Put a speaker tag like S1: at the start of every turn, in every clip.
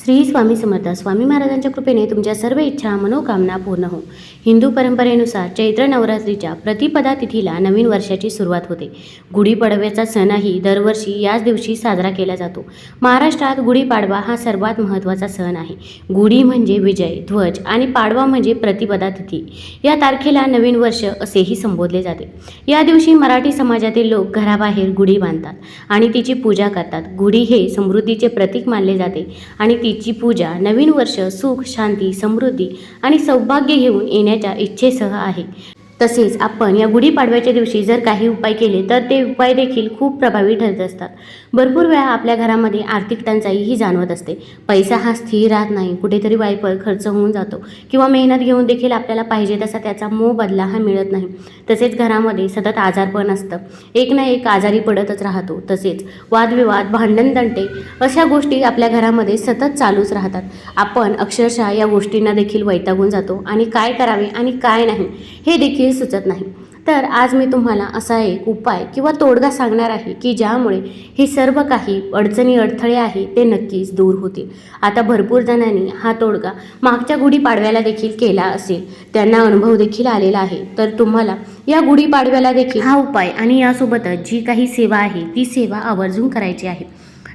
S1: श्री स्वामी समर्थ स्वामी महाराजांच्या कृपेने तुमच्या सर्व इच्छा मनोकामना पूर्ण हो. हिंदू परंपरेनुसार चैत्र नवरात्रीच्या प्रतिपदा तिथीला नवीन वर्षाची सुरुवात होते. गुढीपाडव्याचा सणही दरवर्षी याच दिवशी साजरा केला जातो. महाराष्ट्रात गुढीपाडवा हा सर्वात महत्त्वाचा सण आहे. गुढी म्हणजे विजय ध्वज आणि पाडवा म्हणजे प्रतिपदा तिथी या तारखेला नवीन वर्ष असेही संबोधले जाते. या दिवशी मराठी समाजातील लोक घराबाहेर गुढी बांधतात आणि तिची पूजा करतात. गुढी हे समृद्धीचे प्रतीक मानले जाते आणि ती तिची पूजा नवीन वर्ष सुख शांती समृद्धी आणि सौभाग्य घेऊन येण्याच्या इच्छेसह आहे. तसेच आपण या गुढीपाडव्याच्या दिवशी जर काही उपाय केले तर ते उपाय देखील खूप प्रभावी ठरत असतात. भरपूर वेळा आपल्या घरामध्ये आर्थिक टंचाईही जाणवत असते. पैसा हा स्थिर राहत नाही कुठेतरी वायपर खर्च होऊन जातो किंवा मेहनत घेऊन देखील आपल्याला पाहिजे तसा त्याचा मोबदला हा मिळत नाही. तसेच घरामध्ये सतत आजारपण असतं. एक ना एक आजारी पडतच राहतो. तसेच वादविवाद भांडणदंटे अशा गोष्टी आपल्या घरामध्ये सतत चालूच राहतात. आपण अक्षरशः या गोष्टींना देखील वैतागून जातो. आणि काय करावे आणि काय नाही हे देखील सुचत नाही. तर आज मी तुम्हाला असा एक उपाय किंवा तोडगा सांगणार आहे की ज्यामुळे हे सर्व काही अडचणी अडथळे आहे ते नक्कीच दूर होतील. आता भरपूर जणांनी हा तोडगा मागच्या गुढीपाडव्याला देखील केला असेल. त्यांना अनुभव देखील आलेला आहे. तर तुम्हाला या गुढीपाडव्याला देखील हा उपाय आणि यासोबतच जी काही सेवा आहे ती सेवा आवर्जून करायची आहे.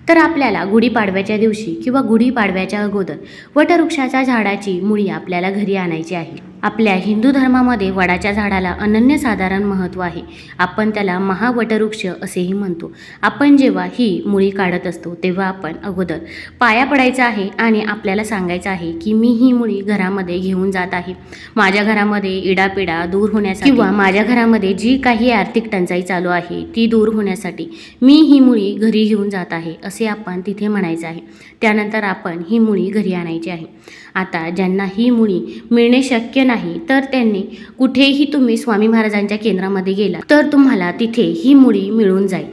S1: तर आपल्याला गुढीपाडव्याच्या दिवशी किंवा गुढीपाडव्याच्या अगोदर वटवृक्षाच्या झाडाची मुळी आपल्याला घरी आणायची आहे. आपल्या हिंदू धर्मामध्ये वडाच्या झाडाला अनन्यसाधारण महत्त्व आहे. आपण त्याला महावटवृक्ष असेही म्हणतो. आपण जेव्हा ही मुळी काढत असतो तेव्हा आपण अगोदर पाया पडायचा आहे आणि आपल्याला सांगायचं आहे की मी ही मुळी घरामध्ये घेऊन जात आहे. माझ्या घरामध्ये इडापिडा दूर होण्यासाठी किंवा माझ्या घरामध्ये जी काही आर्थिक टंचाई चालू आहे ती दूर होण्यासाठी मी ही मुळी घरी घेऊन जात आहे असे आपण तिथे म्हणायचं आहे. त्यानंतर आपण ही मुळी घरी आणायची आहे. आता ज्यांना ही मुळी मिळणे शक्य नाही तर त्यांनी कुठेही तुम्ही स्वामी महाराजांच्या केंद्रामध्ये गेला तर तुम्हाला तिथे ही मुळी मिळून जाईल.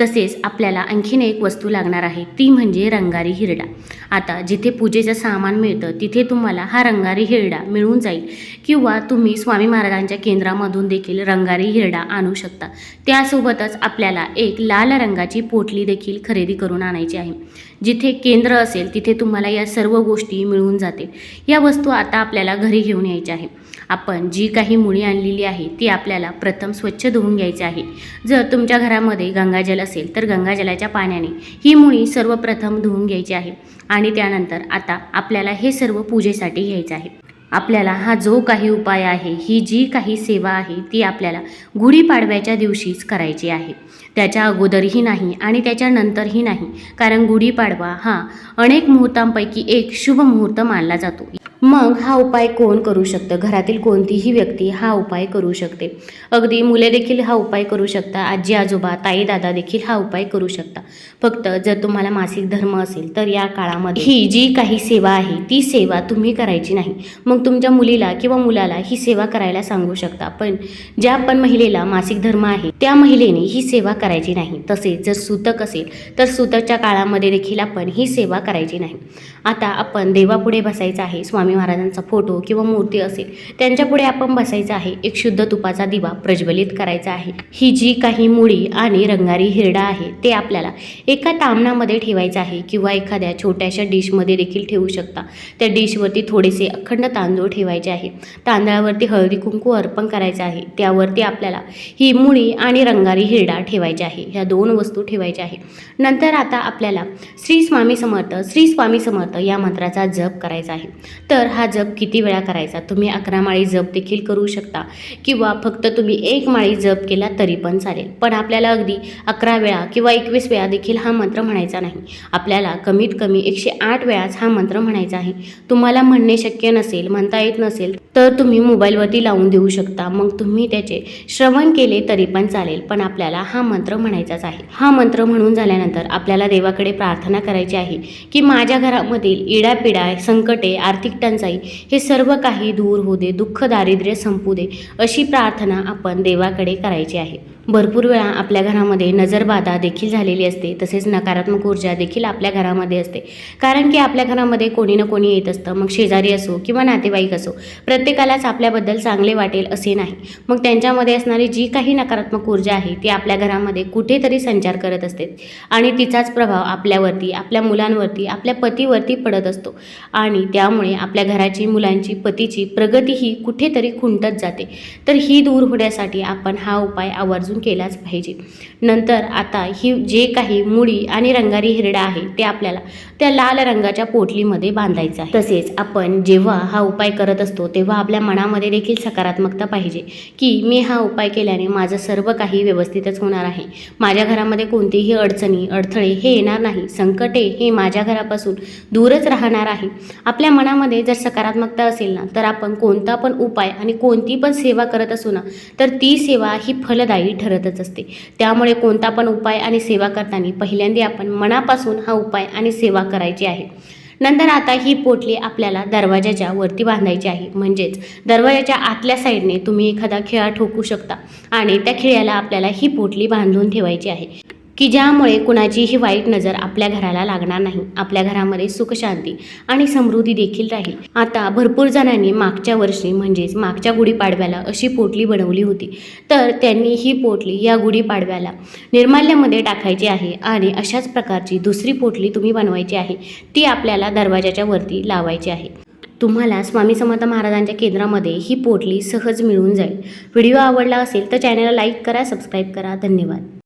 S1: तसेच आपल्याला आणखीन एक वस्तू लागणार आहे ती म्हणजे रंगारी हिरडा. आता जिथे पूजेचं सामान मिळतं तिथे तुम्हाला हा रंगारी हिरडा मिळून जाईल. किंवा तुम्ही स्वामी महाराजांच्या केंद्रामधून देखील रंगारी हिरडा आणू शकता. त्यासोबतच आपल्याला एक लाल रंगाची पोटली देखील खरेदी करून आणायची आहे. जिथे केंद्र असेल तिथे तुम्हाला या सर्व गोष्टी मिळून जातील. या वस्तू आता आपल्याला घरी घेऊन यायच्या आहे आपण जी काही मुळी आणलेली आहे ती आपल्याला प्रथम स्वच्छ धुवून घ्यायची आहे. जर तुमच्या घरामध्ये गंगाजल असेल तर गंगाजलाच्या पाण्याने ही मुळी सर्वप्रथम धुवून घ्यायची आहे आणि त्यानंतर आता आपल्याला हे सर्व पूजेसाठी घ्यायचं आहे. आपल्याला हा जो काही उपाय आहे ही जी काही सेवा आहे ती आपल्याला गुढीपाडव्याच्या दिवशीच करायची आहे. त्याच्या अगोदरही नाही आणि त्याच्यानंतरही नाही कारण गुढीपाडवा हा अनेक मुहूर्तांपैकी एक शुभ मुहूर्त मानला जातो. मग हा उपाय कोण करू शकतं? घरातील कोणतीही व्यक्ती हा उपाय करू शकते. अगदी मुले देखील हा उपाय करू शकता. आजी आजोबा ताई दादा देखील हा उपाय करू शकता. फक्त जर तुम्हाला मासिक धर्म असेल तर या काळामध्ये ही जी काही सेवा आहे ती सेवा तुम्ही करायची नाही. मग तुमच्या मुलीला किंवा मुलाला ही सेवा करायला सांगू शकता. पण ज्या पण महिलेला मासिक धर्म आहे त्या महिलेने ही सेवा करायची नाही. तसेच जर सूतक असेल तर सूतकच्या काळामध्ये देखील आपण ही सेवा करायची नाही. आता आपण देवापुढे बसायचं आहे. स्वामी महाराजांचा फोटो किंवा मूर्ती असेल त्यांच्यापुढे आपण बसायचं आहे. एक शुद्ध तुपाचा दिवा प्रज्वलित करायचा आहे. ही जी काही मुळी आणि रंगारी हिरडा आहे ते आपल्याला एका तामणामध्ये ठेवायचं आहे किंवा एखाद्या छोट्याशा डिशमध्ये देखील ठेवू शकता. त्या डिशवरती थोडेसे अखंड तांदूळ ठेवायचे आहे. तांदळावरती हळदी कुंकू अर्पण करायचं आहे. त्यावरती आपल्याला ही मुळी आणि रंगारी हिरडा ठेवायची आहे. ह्या दोन वस्तू ठेवायच्या आहे. नंतर आता आपल्याला श्री स्वामी समर्थ श्री स्वामी समर्थ या मंत्राचा जप करायचा आहे. तर तर हा जप किती वेळा करायचा? तुम्ही अकरा माळी जप देखील करू शकता. किंवा फक्त तुम्ही एक माळी जप केला तरी पण चालेल. पण आपल्याला अगदी अकरा वेळा किंवा एकवीस वेळा देखील हा मंत्र म्हणायचा नाही. आपल्याला कमीत कमी एकशे आठ वेळाच हा मंत्र म्हणायचा आहे. तुम्हाला म्हणणे शक्य नसेल म्हणता येत नसेल तर तुम्ही मोबाईलवरती लावून देऊ शकता. मग तुम्ही त्याचे श्रवण केले तरी पण चालेल पण आपल्याला हा मंत्र म्हणायचाच आहे. हा मंत्र म्हणून झाल्यानंतर आपल्याला देवाकडे प्रार्थना करायची आहे की माझ्या घरामधील इडापिडा संकटे आर्थिक टंचाई हे सर्व काही दूर होऊ दे दुःख दारिद्र्य संपू दे अशी प्रार्थना आपण देवाकडे करायची आहे. भरपूर वेळा आपल्या घरामध्ये नजरबाधा देखील झालेली असते तसेच नकारात्मक ऊर्जा देखील आपल्या घरामध्ये असते. कारण की आपल्या घरामध्ये कोणी ना कोणी येत असतं. मग शेजारी असो किंवा नातेवाईक असो प्रत्येकालाच आपल्याबद्दल चांगले वाटेल असे नाही. मग त्यांच्यामध्ये असणारी जी काही नकारात्मक ऊर्जा आहे ती आपल्या घरामध्ये कुठेतरी संचार करत असते आणि तिचाच प्रभाव आपल्यावरती आपल्या मुलांवरती आपल्या पतीवरती पडत असतो. आणि त्यामुळे आपल्या आपल्या घराची मुलांची पतीची प्रगती ही कुठेतरी खुंटत जाते. तर ही दूर होण्यासाठी आपण हा उपाय आवर्जून केलाच पाहिजे. नंतर आता ही जे काही मुळी आणि रंगारी हिरडा आहे ते आपल्याला त्या लाल रंगाच्या पोटलीमध्ये बांधायचं आहे. तसेच आपण जेव्हा हा उपाय करत असतो तेव्हा आपल्या मनामध्ये देखील सकारात्मकता पाहिजे की मी हा उपाय केल्याने माझं सर्व काही व्यवस्थितच होणार आहे. माझ्या घरामध्ये कोणतीही अडचणी अडथळे हे येणार नाही. संकटे हे माझ्या घरापासून दूरच राहणार आहे. आपल्या मनामध्ये जर सकारात्मकता असेल ना तर आपण कोणता पण उपाय आणि कोणती पण सेवा करत असू ना तर ती सेवा ही फलदायी ठरतच असते. त्यामुळे कोणता पण उपाय आणि सेवा करताना पहिल्यांदा आपण मनापासून हा उपाय आणि सेवा करायची आहे. नंतर आता ही पोटली आपल्याला दरवाजाच्या वरती बांधायची आहे. म्हणजेच दरवाजाच्या आतल्या साईडने तुम्ही एखादा खिळा ठोकू शकता आणि त्या खिळ्याला आपल्याला ही पोटली बांधून ठेवायची आहे. की ज्यामुळे कुणाचीही वाईट नजर आपल्या घराला लागणार नाही. आपल्या घरामध्ये सुखशांती आणि समृद्धी देखील राहील. आता भरपूर जणांनी मागच्या वर्षी म्हणजेच मागच्या गुढीपाडव्याला अशी पोटली बनवली होती. तर त्यांनी ही पोटली या गुढीपाडव्याला निर्माल्यामध्ये टाकायची आहे आणि अशाच प्रकारची दुसरी पोटली तुम्ही बनवायची आहे. ती आपल्याला दरवाजाच्या वरती लावायची आहे. तुम्हाला स्वामी समर्थ महाराजांच्या केंद्रामध्ये ही पोटली सहज मिळून जाईल. व्हिडिओ आवडला असेल तर चॅनलला लाईक करा सबस्क्राईब करा. धन्यवाद.